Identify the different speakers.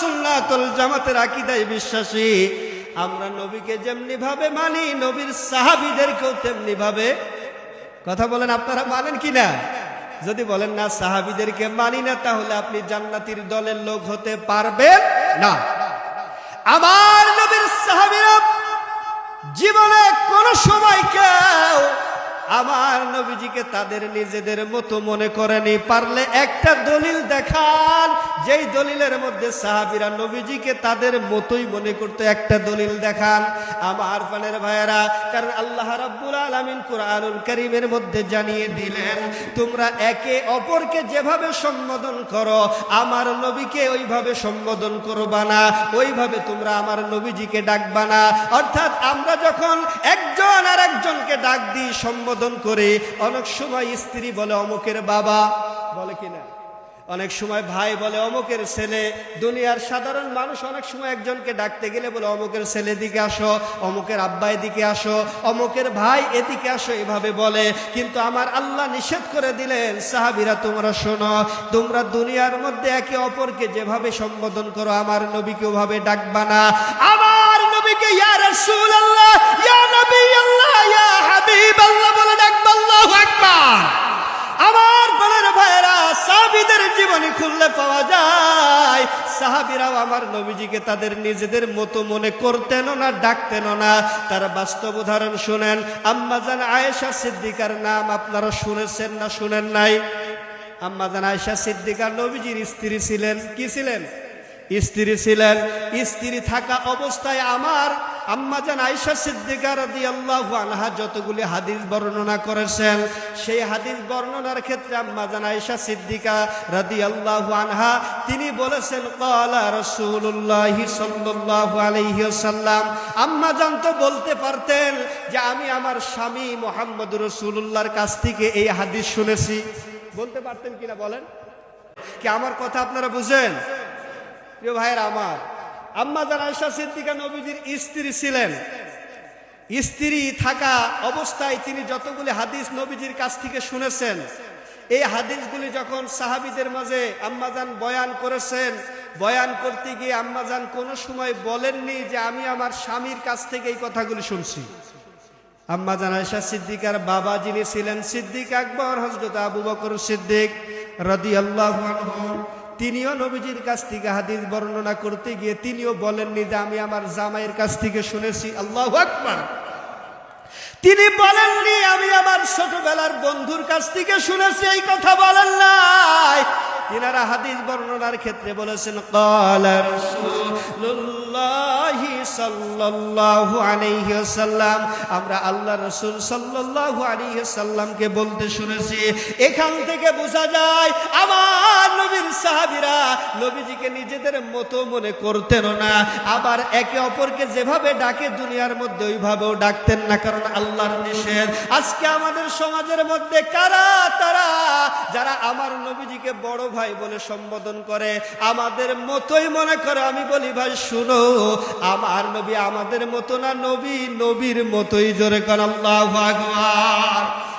Speaker 1: সুন্নাতুল জামাতের আকিদায় বিশ্বাসী। আমরা নবীকে যেমনি ভাবে মানি, নবীর সাহাবিদেরকেও তেমনি ভাবে। কথা বলেন আপনারা মানেন কি না যদি বলেন না, সাহাবিদেরকে মানি না, তাহলে আপনি জান্নাতির দলের লোক হতে পারবেন না। আমার নবীর সাহাবিরা জীবনে কোন সময় কেউ আমার নবীজিকে তাদের নিজেদের মতো মনে করেনি। পারলে একটা দলিল দেখান। যেই দলিলের মধ্যে সাহাবিরা নবীজিকে তাদের মতোই মনে করতে, একটা দলিল দেখান। আমার ফানের ভাইয়েরা, কারণ আল্লাহ রাব্বুল আলামিন কুরআনুল করিমের মধ্যে জানিয়ে দিলেন, তোমরা একে অপরকে যেভাবে সম্বোধন করো, আমার নবীকে ওইভাবে সম্বোধন করবা না, ওইভাবে তোমরা আমার নবীজিকে ডাকবা না। অর্থাৎ আমরা যখন একজন আর ডাক দিই সম্বোধন করি, অনেক সময় স্ত্রী বলে, অমুকের বাবা। বলে কিনা অনেক সময় ভাই বলে, অমুকের ছেলে। দুনিয়ার সাধারণ মানুষ অনেক সময় একজনকে ডাকতে গেলে বলে, অমুকের ছেলে দিকে আসো, অমুকের আব্বা এদিকে আসো, অমুকের ভাই এদিকে আসো, এভাবে বলে। কিন্তু আমার আল্লাহ নিষেধ করে দিলেন, সাহাবিরা, তোমরা শোনো, তোমরা দুনিয়ার মধ্যে একে অপরকে যেভাবে সম্বোধন করো, আমার নবীকে ওভাবে ডাকবা না। আমার নবীকে ইয়া খুললে পাওয়া যায়। সাহাবিরাও আমার নবীজিকে তাদের নিজেদের মতো মনে করতেন না ডাকতেন না। তার বাস্তব উদাহরণ শুনেন আম্মাজান আয়েশা সিদ্দিকার নাম আপনারা শুনেছেন না শুনেন নাই? আম্মাজান আয়েশা সিদ্দিকার নবীজির স্ত্রী ছিলেন, কি ছিলেন? স্ত্রী ছিলেন। স্ত্রী থাকা অবস্থায় আমার আম্মাজান আনহা যতগুলি হাদিস বর্ণনা করেছেন, সেই হাদিস বর্ণনার ক্ষেত্রে সিদ্দিকা তিনি বলেছেন আম্মাজান তো বলতে পারতেন যে আমি আমার স্বামী মোহাম্মদ রাসূলুল্লাহর কাছ থেকে এই হাদিস শুনেছি। বলতে পারতেন কিনা বলেন? কি আমার কথা আপনারা বুঝেন? প্রিয় ভাইয়ের আমার আম্মা যারা আয়সা সিদ্দিকা নবীজির স্ত্রী ছিলেন, স্ত্রী থাকা অবস্থায় তিনি যতগুলি হাদিস নবীজির কাছ থেকে শুনেছেন, এই হাদিসগুলি যখন সাহাবিদের মাঝে আম্মাজান বয়ান করেছেন, বয়ান করতে গিয়ে আম্মাজান কোনো সময় বলেননি যে আমি আমার স্বামীর কাছ থেকে এই কথাগুলি শুনছি। আম্মাজান জানাইশা সিদ্দিকার বাবা যিনি ছিলেন সিদ্দিক আকবর হজরত আবু বকর সিদ্দিক রদি আল্লাহ তিনিও নবীজির কাছ থেকে হাদিস বর্ণনা করতে গিয়ে তিনিও বলেননি যে আমি আমার জামাইয়ের কাছ থেকে শুনেছি, আল্লাহ আকবার। তিনি বলেননি, আমি আমার ছোটবেলার বন্ধুর কাছ থেকে শুনেছি, এই কথা বলেন নাই। তিনারা হাদিস বর্ণনার ক্ষেত্রে বলেছেন ওয়াসাল্লাম। আমরা আল্লাহ রাসূল সাল্লাল্লাহু আলাইহি ওয়াসাল্লামকে বলতে শুনেছি, এখান থেকে বোঝা যায়, আমার নবীর সাহাবীরা নবীজিকে নিজেদের মতো মনে করতেন না। আবার একে অপরকে যেভাবে ডাকে দুনিয়ার মধ্যে ওইভাবেও ডাকতেন না, কারণ আল্লাহর নিষেধ। আজকে আমাদের সমাজের মধ্যে কারা তারা, যারা আমার নবীজিকে বড় ভাই বলে সম্বোধন করে, আমাদের মতোই মনে করে। আমি বলি, ভাই, শুনো, আমার নবী আমাদের মতো না, নবী নবীর মতোই। জোরে কর আল্লাহু আকবার।